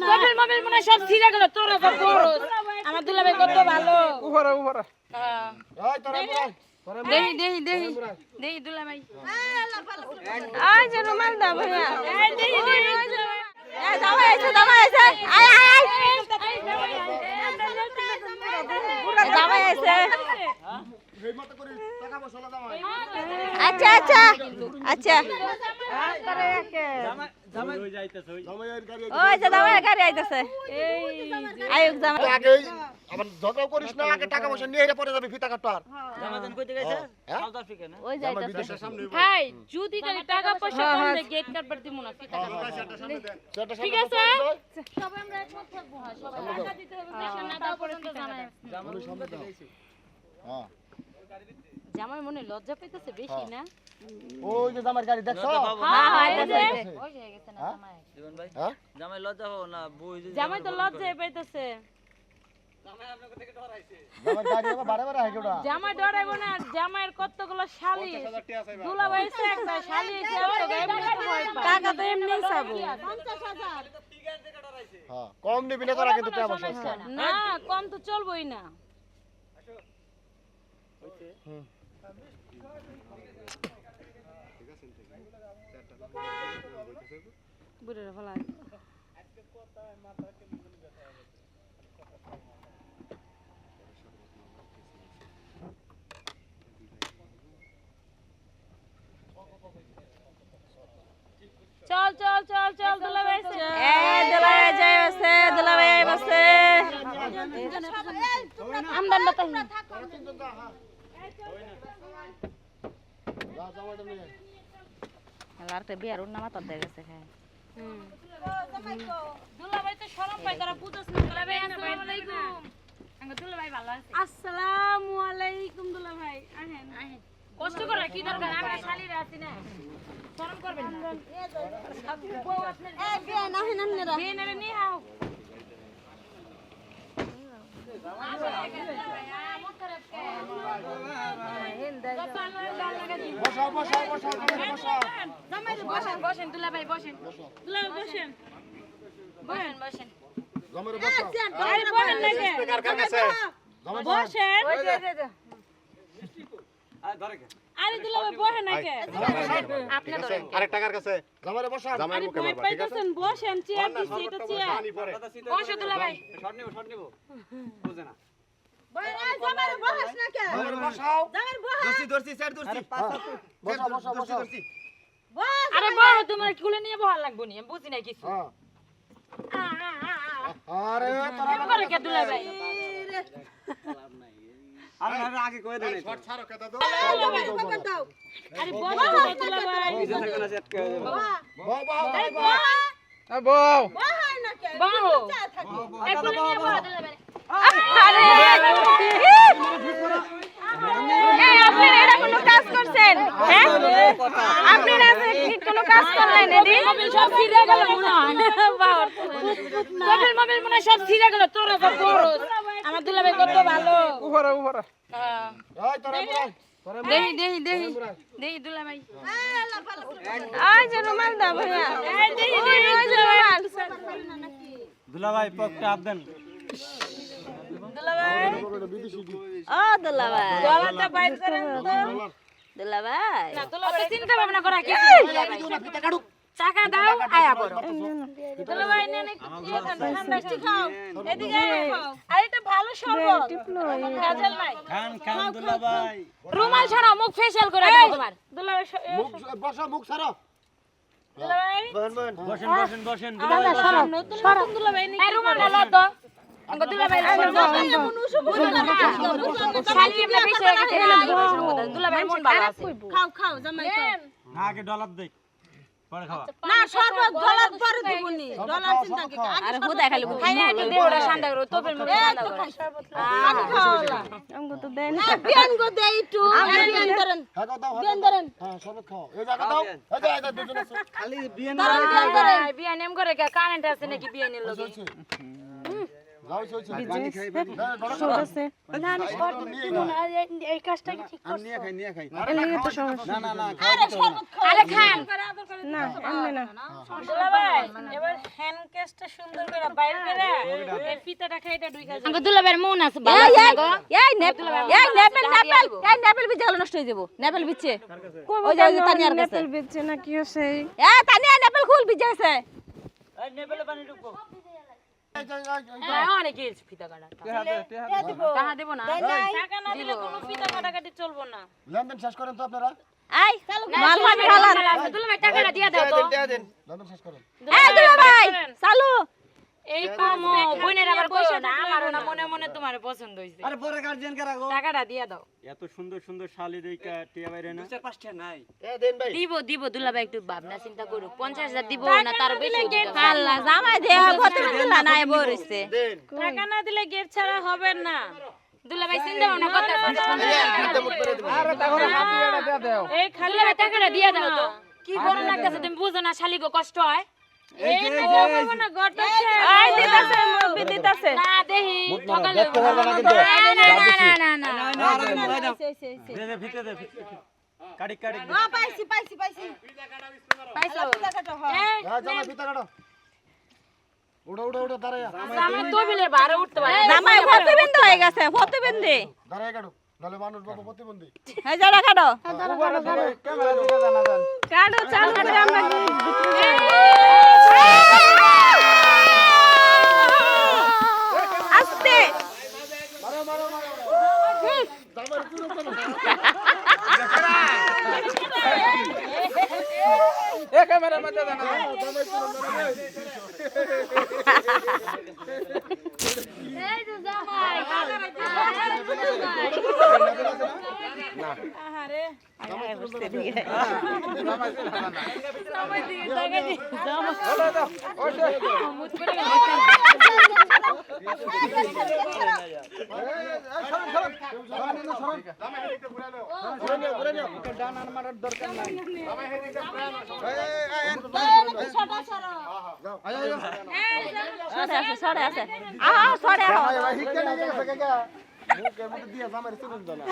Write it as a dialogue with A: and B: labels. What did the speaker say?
A: Mobile মনে সব ছিঁড়ে গেল? তোরা সব আমার দুলাভাই কত ভালো।
B: উপরে উপরে
A: হ্যাঁ।
C: এই তোরা তোরা
A: দেহি দেহি দেহি দেহি দুলাভাই
D: আই যে রুমাল দাও ভাইয়া।
A: এই দেহি দেহি
D: এই দাও এসে দাও এসে আই আই আই দাও এসে
C: এই মত করে টাকা পয়সা দাও
D: আচ্ছা আচ্ছা আচ্ছা ওই যে দাও গাড়ি আইতাছে। আয়ুক জামা
C: আগে আবার ঝগড়া করিস না আগে টাকা পয়সা নিয়ে পরে যাবি ফিতা হ্যাঁ?
A: যদি খালি টাকা পয়সা গেট কাটবার না ফিতা কাটবার। ঠিক আছে? সবাই আমরা একমত থাকব হ্যাঁ সবাই টাকা দিতে হবে না দাও পর্যন্ত জানাই
C: ওই সামনে দাও। হ্যাঁ।
A: জামাই মনে লজ্জা পাইতেছে বেশি না?
C: ওই যে জামার গাড়ি দেখছ?
D: হ্যাঁ হ্যাঁ
A: ওই হয়ে গেছে না জামাই।
C: হ্যাঁ?
E: জামাই লজ্জা পাবো না বই
A: জামাই তো লজ্জায় পাইতেছে। জামাই ডরাইবো না জামাইয়ের কতগুলো শালি দুলা একটা শালি। টাকা তো এমনি চাবো।
C: হ্যাঁ কম নিবি না তোরা কিন্তু টাকা পয়সা। আজকে।
A: না কম তো চলবোই না। বুড়ের ভালো চল চল চল চল দুলা বাইছে
D: এ যাই আছে দুলাই আই বসে
A: আমদান বাতাই
D: আরেকটা বিয়ার উন্না মাতার দিয়ে গেছে হ্যাঁ।
A: দুলাভাই তো শরম পায় তারা বুঝছ না আসসালামু আলাইকুম আঙ্গ দুলাভাই ভালো আছে আসসালামু আলাইকুম দুলাভাই আহেন। আহেন কষ্ট করে কি দরকার? আমরা শালিরা আছি না। শরম করবেন না। বউ আপনার
D: না হেন আপনারা
A: বিয়ে নেবে নিয়ে আও। বসেন বসেন দুলাভাই বসেন দুলাভাই বসেন। বসেন বসেন। বসেন আরে কে বড় তোমার কুলে নিয়ে বহার লাগবো নি আমি বুঝি না কিছু।
C: হ্যাঁ। আরে তোরা
A: করে কে দুলাভাই
E: আরে। আরে আগে কই দেন
F: শর্ট ছাড়ো কেটা দাও।
A: আরে বসো তো দুলাভাই
E: পিছে থাকে না সেট
C: বউ
A: বাহু নিয়ে বহা
D: কাজ করছেন হ্যাঁ আপনি না ঠিক কোনো কাজ করলেন এদি
A: মনে হয়। আমার দুলাভাই কত ভালো।
B: উপরে উপরে
A: হ্যাঁ। দেহি দেহি দেহি। দেহি দুলাভাই
D: আই যে রুমাল। ভাইয়া
E: পকটা আপ দেন।
A: দুলাভাই
C: বিদেশি দি
D: ও
A: ডলারটা বাইর করেন তো।
D: দুলাভাই
A: না দুলাভাই চিন্তা ভাবনা করা কি টাকা দাও আয়া করো দুলাভাই নেন একটু ঠান্ডা মিষ্টি খাও। এদিকে খাও আর এটা ভালো শরবত ভেজাল নাই
E: খান খান দুলা ভাই।
A: রুমাল ছাড়াও মুখ ফেশিয়াল করে তোমার।
C: মুখ মুখ ছাড়ো। বহেন বহেন
E: বসেন বসেন বসেন।
A: দাদা সরো নতুন নতুন দুলাভাই নাকি এই রুমাল ঢালো হয়ে মন ভালো আছে।
D: খাও খাও জামাই
E: আগে ডলার দেখ
D: না শরবত ডলার পরে দিবনি ডলার চিন্তা কি আরে হুদা খালি
A: খাই না একটু দে শান্তা করো তোপের মুখে শান্তা করো।
D: পানি খাওয়ালা আমগো তো দেন। না বিয়ান গো দে একটু। বিয়ান ধরেন।
C: হ্যাঁ
D: বিয়ান ধরেন।
C: হ্যাঁ সব খাও। এই জায়গা দাও। এই যে দুজন আছে।
E: খালি বিয়ে
A: বিয়া নেম করে কারেন্ট আছে নাকি বিয়ে নিল লগে
F: নষ্ট হয়ে যাব। নেপেল বিচে। ওই যে তানিয়ার কাছে।
D: নেপেল বেচছে না কি হচ্ছে
F: তানিয়া নেপেল খুল বিচে আছে।
E: এই পানি ঢুকবো।
C: লেনদেন শেষ করেন তো আপনারা
F: আই মাল ভাত খালান
A: দুলাভাই টাকাটা দিয়ে দাও তো
C: লেনদেন শেষ করেন
F: এই দুলা ভাই চালু
A: এই পামো বোনের আবার কইছো না আমারও না মনে পছন্দ হইছে।
E: আরে পরে গার্জিয়ান কারা গো
A: টাকাটা দিয়ে দাও।
E: এত সুন্দর সুন্দর শালি দেইকা টিয়া বাইরে না?
C: এ দেন ভাই।
A: দিব দিব দুলাভাই একটু ভাবনা চিন্তা করুক। পঞ্চাশ হাজার দিব না তার বেশি
F: আল্লাহ জামাই ভর্তি দিলা নাই বরিছে
A: টাকা না দিলে গেট ছাড়া হবে না। দুলাভাই চিন্তা ভাবনা করতে
C: হাতে মুখ করে দিবেন
B: আরে তাহলে হাতি এটা দিয়ে দাও।
A: এই খালি টাকাটা দিয়ে দাও তো। কি গরম লাগতেছে তুমি বুঝো না শালি গো কষ্ট হয়। এই না না গট
D: দিতাছে মুরব্বি দিতাছে।
A: না দেহি ঠকালে
C: দেখতে পারবে না কিন্তু।
A: না না না না
E: দে। কাটি কাটি দে।
F: পাইছি পাইছি পাইছি।
A: পাইছো?
C: হ্যাঁ। জামাই ফিতা কাটো। উড়ো উড়ো উড়ো দাঁড়ায়া
A: আমার তো বিলে বারে উঠতে পারে
F: জামাই প্রতিবন্ধ হয়ে গেছে প্রতিবন্ধী
C: দাঁড়ায়া কাটো নালে মানুষ বাবু প্রতিবন্ধী
F: এই যারা কাটো।
B: ক্যামেরা দিকে জানা যান।
D: কাটো চালু করে আমরা
F: আস্তে
C: জামাই পুরো তো
B: এ ক্যামেরার মধ্যে জানা যান
C: জামাই পুরো
A: এই তো জামাই
B: হলো দাও ওঠে ডানার মারার দরকার নাই
F: সরে আছে সরে আছে আহ সরে আহ
C: না